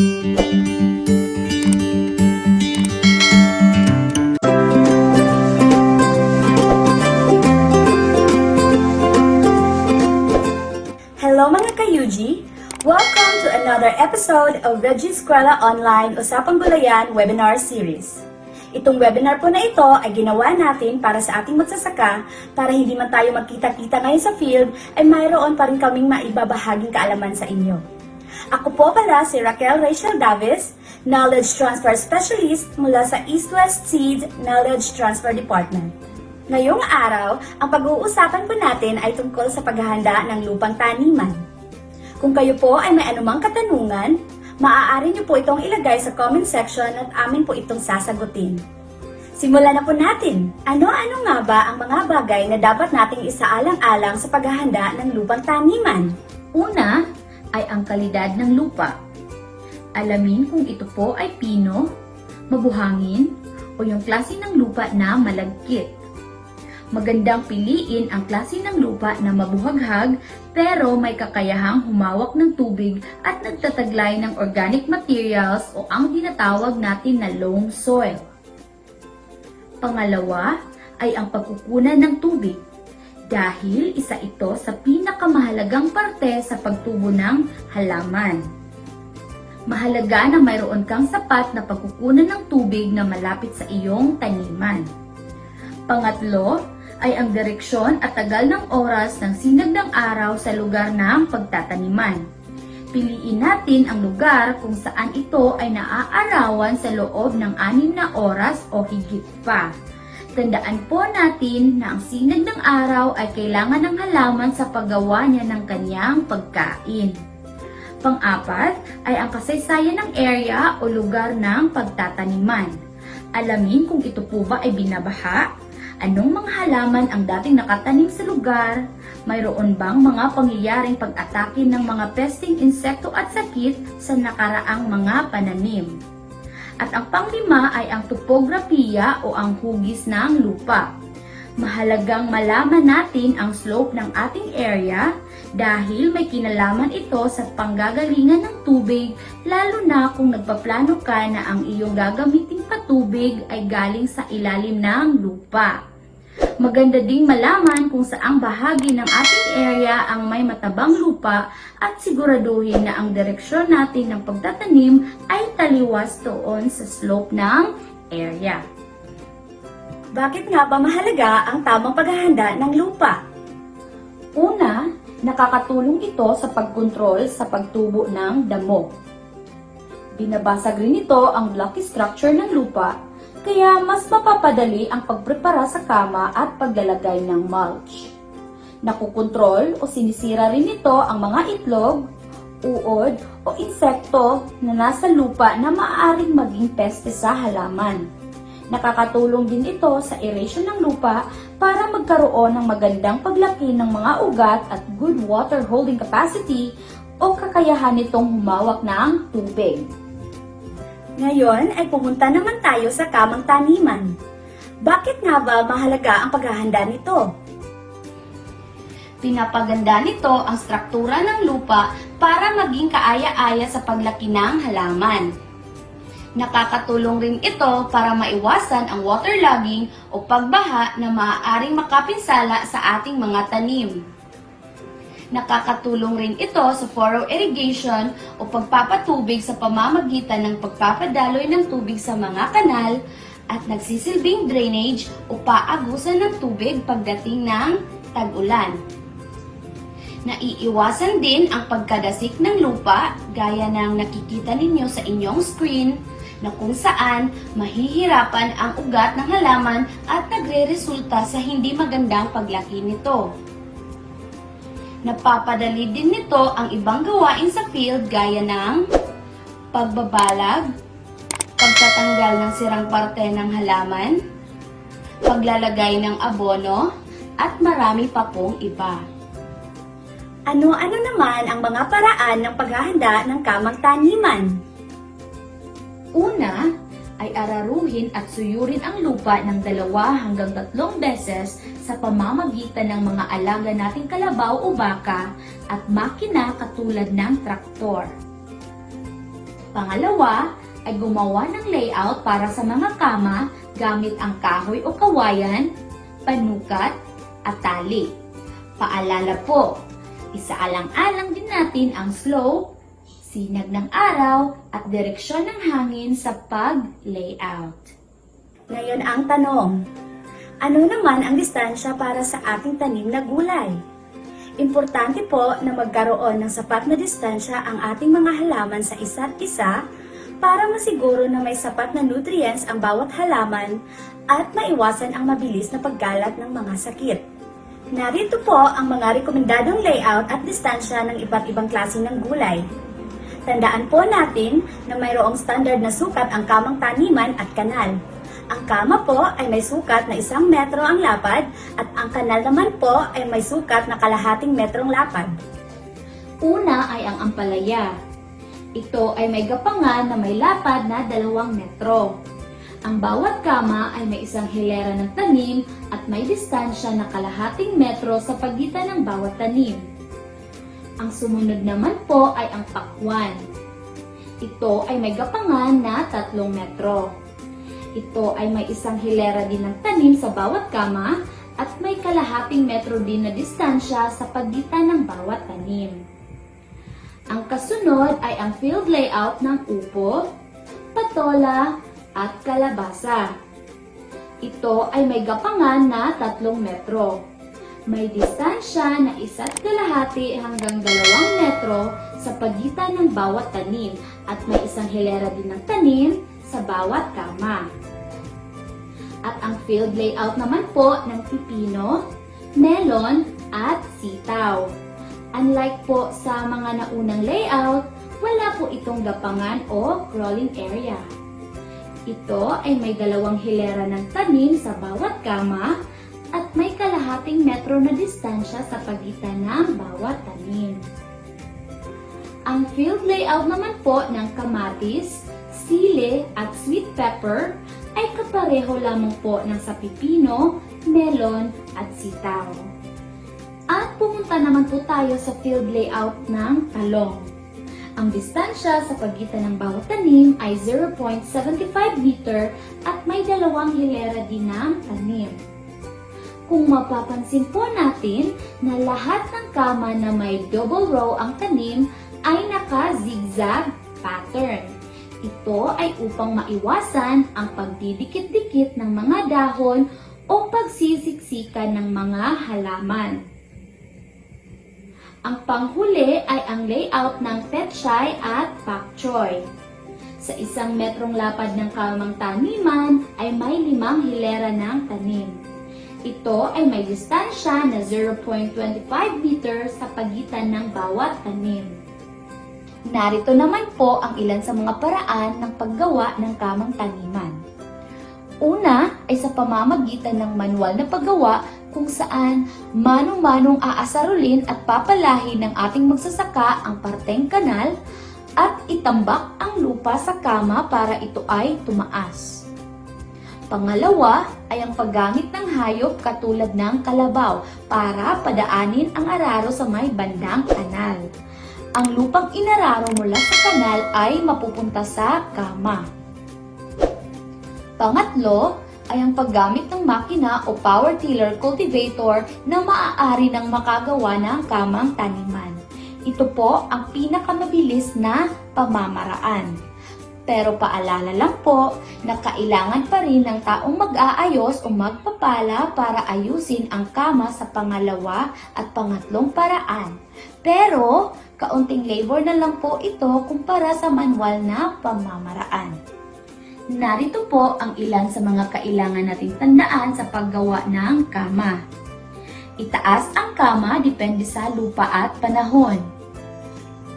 Hello mga ka-UG! Welcome to another episode of Reggie Eskwela Online Usapang Gulayan Webinar Series. Itong webinar po na ito ay ginawa natin para sa ating magsasaka para hindi man tayo magkita-kita ngayon sa field ay mayroon pa rin kaming maibabahaging kaalaman sa inyo. Ako po pala si Raquel Rachel Davis, Knowledge Transfer Specialist mula sa East West Seed Knowledge Transfer Department. Ngayong araw, ang pag-uusapan po natin ay tungkol sa paghahanda ng lupang taniman. Kung kayo po ay may anumang katanungan, maaari niyo po itong ilagay sa comment section at amin po itong sasagutin. Simulan na po natin. Ano-ano nga ba ang mga bagay na dapat nating isaalang-alang sa paghahanda ng lupang taniman? Una ay ang kalidad ng lupa. Alamin kung ito po ay pino, mabuhangin, o yung klase ng lupa na malagkit. Magandang piliin ang klase ng lupa na mabuhaghag pero may kakayahang humawak ng tubig at nagtataglay ng organic materials o ang tinatawag natin na loam soil. Pangalawa ay ang pagkukunan ng tubig dahil isa ito sa pinakamahalagang parte sa pagtubo ng halaman. Mahalaga na mayroon kang sapat na pagkukunan ng tubig na malapit sa iyong taniman. Pangatlo ay ang direksyon at tagal ng oras ng sinag ng araw sa lugar ng pagtataniman. Piliin natin ang lugar kung saan ito ay naaarawan sa loob ng anim na oras o higit pa. Tandaan po natin na ang sinag ng araw ay kailangan ng halaman sa paggawa niya ng kanyang pagkain. Pang-apat ay ang kasaysayan ng area o lugar ng pagtataniman. Alamin kung ito po ba ay binabaha, anong mga halaman ang dating nakatanim sa lugar, mayroon bang mga pangyayaring pag-atake ng mga pesting insekto at sakit sa nakaraang mga pananim. At ang panglima ay ang topografiya o ang hugis ng lupa. Mahalagang malaman natin ang slope ng ating area dahil may kinalaman ito sa panggagalingan ng tubig lalo na kung nagpaplano ka na ang iyong gagamiting patubig ay galing sa ilalim ng lupa. Maganda ding malaman kung saang bahagi ng ating area ang may matabang lupa at siguraduhin na ang direksyon natin ng pagtatanim ay taliwas doon sa slope ng area. Bakit nga ba mahalaga ang tamang paghahanda ng lupa? Una, nakakatulong ito sa pagkontrol sa pagtubo ng damo. Binabasag rin ito ang blocky structure ng lupa, kaya mas mapapadali ang pagprepara sa kama at paglalagay ng mulch. Nakukontrol o sinisira rin ito ang mga itlog, uod o insekto na nasa lupa na maaaring maging peste sa halaman. Nakakatulong din ito sa aeration ng lupa para magkaroon ng magandang paglaki ng mga ugat at good water holding capacity o kakayahan nitong humawak ng tubig. Ngayon ay pumunta naman tayo sa kamang taniman. Bakit nga ba mahalaga ang paghahanda nito? Pinapaganda nito ang struktura ng lupa para maging kaaya-aya sa paglaki ng halaman. Nakakatulong rin ito para maiwasan ang waterlogging o pagbaha na maaaring makapinsala sa ating mga tanim. Nakakatulong rin ito sa furrow irrigation o pagpapatubig sa pamamagitan ng pagpapadaloy ng tubig sa mga kanal at nagsisilbing drainage o paagusan ng tubig pagdating ng tag-ulan. Naiiwasan din ang pagkadasik ng lupa gaya ng nakikita ninyo sa inyong screen na kung saan mahihirapan ang ugat ng halaman at nagre-resulta sa hindi magandang paglaki nito. Napapadali din nito ang ibang gawain sa field gaya ng pagbabalag, pagtatanggal ng sirang parte ng halaman, paglalagay ng abono, at marami pa pong iba. Ano-ano naman ang mga paraan ng paghahanda ng kamang taniman? Una, ay araruhin at suyurin ang lupa ng dalawa hanggang tatlong beses sa pamamagitan ng mga alaga nating kalabaw o baka at makina katulad ng traktor. Pangalawa, ay gumawa ng layout para sa mga kama gamit ang kahoy o kawayan, panukat, at tali. Paalala po, isaalang-alang din natin ang slope, sinag ng araw, at direksyon ng hangin sa pag-layout. Ngayon ang tanong, ano naman ang distansya para sa ating tanim na gulay? Importante po na magkaroon ng sapat na distansya ang ating mga halaman sa isa't isa para masiguro na may sapat na nutrients ang bawat halaman at maiwasan ang mabilis na paggalat ng mga sakit. Narito po ang mga rekomendadong layout at distansya ng iba't ibang klase ng gulay. Tandaan po natin na mayroong standard na sukat ang kamang taniman at kanal. Ang kama po ay may sukat na isang metro ang lapad at ang kanal naman po ay may sukat na kalahating metrong lapad. Una ay ang ampalaya. Ito ay may gapangan na may lapad na dalawang metro. Ang bawat kama ay may isang hilera ng tanim at may distansya na kalahating metro sa pagitan ng bawat tanim. Ang sumunod naman po ay ang pakwan. Ito ay may gapangan na tatlong metro. Ito ay may isang hilera din ng tanim sa bawat kama at may kalahating metro din na distansya sa pagitan ng bawat tanim. Ang kasunod ay ang field layout ng upo, patola, at kalabasa. Ito ay may gapangan na tatlong metro. May distansya na isa't kalahati hanggang dalawang metro sa pagitan ng bawat tanim at may isang hilera din ng tanim sa bawat kama. At ang field layout naman po ng pipino, melon, at sitaw. Unlike po sa mga naunang layout, wala po itong gapangan o crawling area. Ito ay may dalawang hilera ng tanim sa bawat kama at may kalahating metro na distansya sa pagitan ng bawat tanim. Ang field layout naman po ng kamatis, sili at sweet pepper ay kapareho lamang po ng sa pipino, melon at sitaw. At pumunta naman po tayo sa field layout ng talong. Ang distansya sa pagitan ng bawat tanim ay 0.75 meter at may dalawang hilera din ng tanim. Kung mapapansin po natin na lahat ng kama na may double row ang tanim ay naka-zigzag pattern. Ito ay upang maiwasan ang pagdidikit-dikit ng mga dahon o pagsisiksikan ng mga halaman. Ang panghuli ay ang layout ng petchay at pak choy. Sa isang metrong lapad ng kamang taniman ay may limang hilera ng tanim. Ito ay may distansya na 0.25 meter sa pagitan ng bawat tanim. Narito naman po ang ilan sa mga paraan ng paggawa ng kamang taniman. Una ay sa pamamagitan ng manual na paggawa kung saan manong-manong aasarulin at papalahin ng ating magsasaka ang parteng kanal at itambak ang lupa sa kama para ito ay tumaas. Pangalawa ay ang paggamit ng hayop katulad ng kalabaw para padaanin ang araro sa may bandang kanal. Ang lupang inararo mula sa kanal ay mapupunta sa kama. Pangatlo ay ang paggamit ng makina o power tiller cultivator na maaari ng makagawa ng kamang taniman. Ito po ang pinakamabilis na pamamaraan. Pero paalala lang po na kailangan pa rin ng taong mag-aayos o magpapala para ayusin ang kama sa pangalawa at pangatlong paraan. Pero kaunting labor na lang po ito kumpara sa manual na pamamaraan. Narito po ang ilan sa mga kailangan nating tandaan sa paggawa ng kama. Itaas ang kama depende sa lupa at panahon.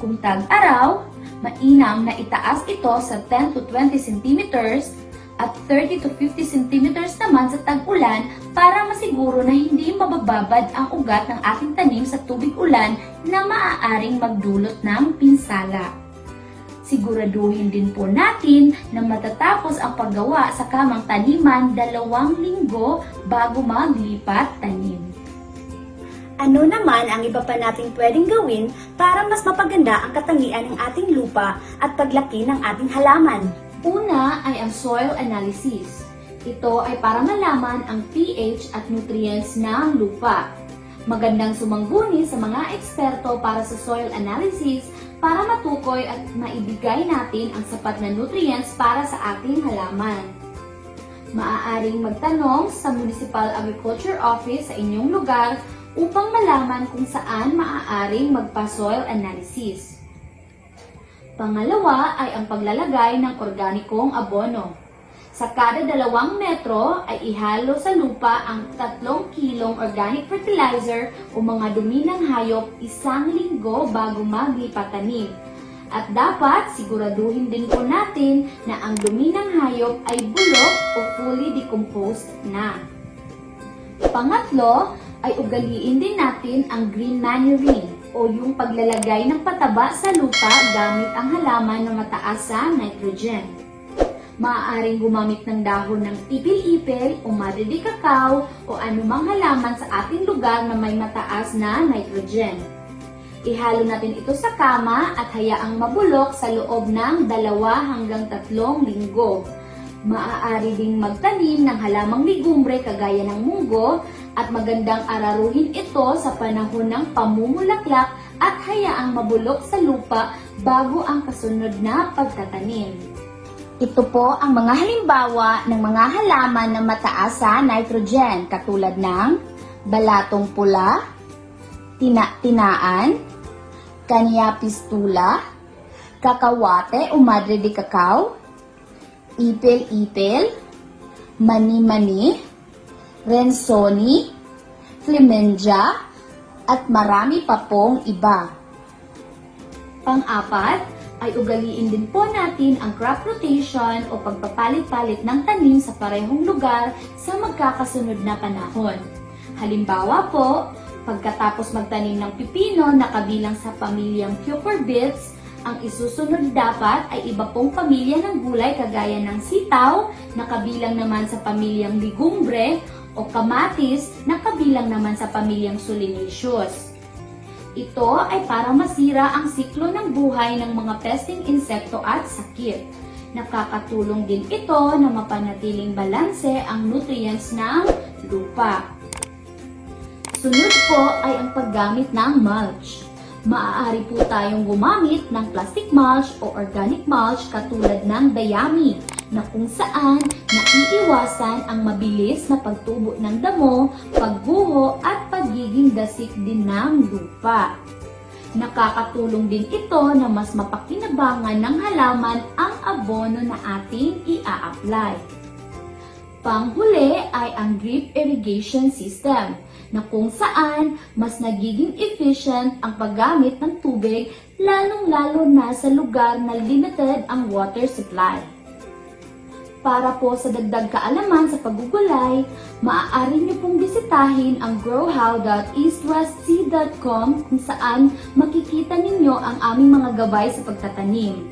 Kung tag-araw, mainam na itaas ito sa 10 to 20 centimeters at 30 to 50 centimeters naman sa tag-ulan para masiguro na hindi mabababad ang ugat ng ating tanim sa tubig ulan na maaaring magdulot ng pinsala. Siguraduhin din po natin na matatapos ang paggawa sa kamang taniman dalawang linggo bago maglipat tanim. Ano naman ang iba pa nating pwedeng gawin para mas mapaganda ang katangian ng ating lupa at paglaki ng ating halaman? Una ay ang soil analysis. Ito ay para malaman ang pH at nutrients ng lupa. Magandang sumangguni sa mga eksperto para sa soil analysis para matukoy at maibigay natin ang sapat na nutrients para sa ating halaman. Maaaring magtanong sa Municipal Agriculture Office sa inyong lugar upang malaman kung saan maaaring magpa-soil analysis. Pangalawa ay ang paglalagay ng organikong abono. Sa kada dalawang metro ay ihalo sa lupa ang tatlong kilong organic fertilizer o mga dumi ng hayop isang linggo bago maglipatanim. At dapat siguraduhin din po natin na ang dumi ng hayop ay bulok o fully decomposed na. Pangatlo ay ugaliin din natin ang green manuring o yung paglalagay ng pataba sa lupa gamit ang halaman na mataas sa nitrogen. Maaaring gumamit ng dahon ng ipil-ipil o madidi kakao o anumang halaman sa ating lugar na may mataas na nitrogen. Ihalo natin ito sa kama at hayaang mabulok sa loob ng dalawa hanggang tatlong linggo. Maaari ding magtanim ng halamang ligumbre kagaya ng munggo at magandang araruhin ito sa panahon ng pamumulaklak at hayaang mabulok sa lupa bago ang kasunod na pagtatanim. Ito po ang mga halimbawa ng mga halaman na mataas sa nitrogen katulad ng balatong pula, tina-tinaan, kanya pistula, kakawate o madre de cacao, ipil-ipil, mani-mani, rensoni, flemenja, at marami pa pong iba. Pang-apat ay ugaliin din po natin ang crop rotation o pagpapalit-palit ng tanim sa parehong lugar sa magkakasunod na panahon. Halimbawa po, pagkatapos magtanim ng pipino na kabilang sa pamilyang cucurbits, ang isusunod dapat ay iba pong pamilya ng gulay kagaya ng sitaw na kabilang naman sa pamilyang ligumbre o kamatis na kabilang naman sa pamilyang solanaceous. Ito ay para masira ang siklo ng buhay ng mga pesting insekto at sakit. Nakakatulong din ito na mapanatiling balanse ang nutrients ng lupa. Sunod po ay ang paggamit ng mulch. Maaari po tayong gumamit ng plastic mulch o organic mulch katulad ng dayami na kung saan naiiwasan ang mabilis na pagtubo ng damo, pagguho at pagiging dasik din ng lupa. Nakakatulong din ito na mas mapakinabangan ng halaman ang abono na ating ia-apply. Panghuli ay ang drip irrigation system na kung saan mas nagiging efficient ang paggamit ng tubig lalong-lalo na sa lugar na limited ang water supply. Para po sa dagdag kaalaman sa paggugulay, maaari niyo pong bisitahin ang growhow.eastwestseed.com kung saan makikita ninyo ang aming mga gabay sa pagtatanim.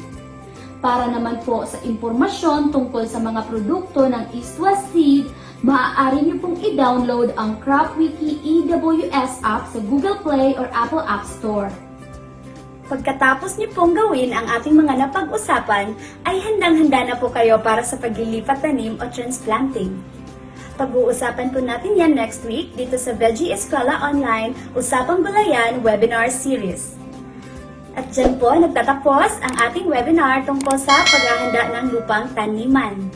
Para naman po sa impormasyon tungkol sa mga produkto ng West Seed, maaari niyo pong i-download ang CropWiki EWS app sa Google Play or Apple App Store. Pagkatapos niyo pong gawin ang ating mga napag-usapan, ay handang-handa na po kayo para sa paglilipat tanim o transplanting. Pag-uusapan po natin yan next week dito sa Veggie Eskwela Online Usapang Gulayan Webinar Series. At dyan po nagtatapos ang ating webinar tungkol sa paghahanda ng lupang taniman.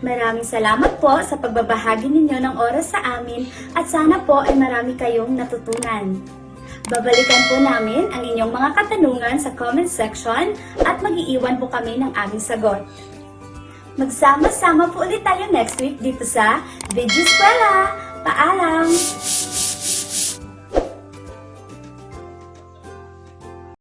Maraming salamat po sa pagbabahagi ninyo ng oras sa amin at sana po ay marami kayong natutunan. Babalikan po namin ang inyong mga katanungan sa comment section at mag-iiwan po kami ng aming sagot. Magsama-sama po ulit tayo next week dito sa Eskwela. Paalam!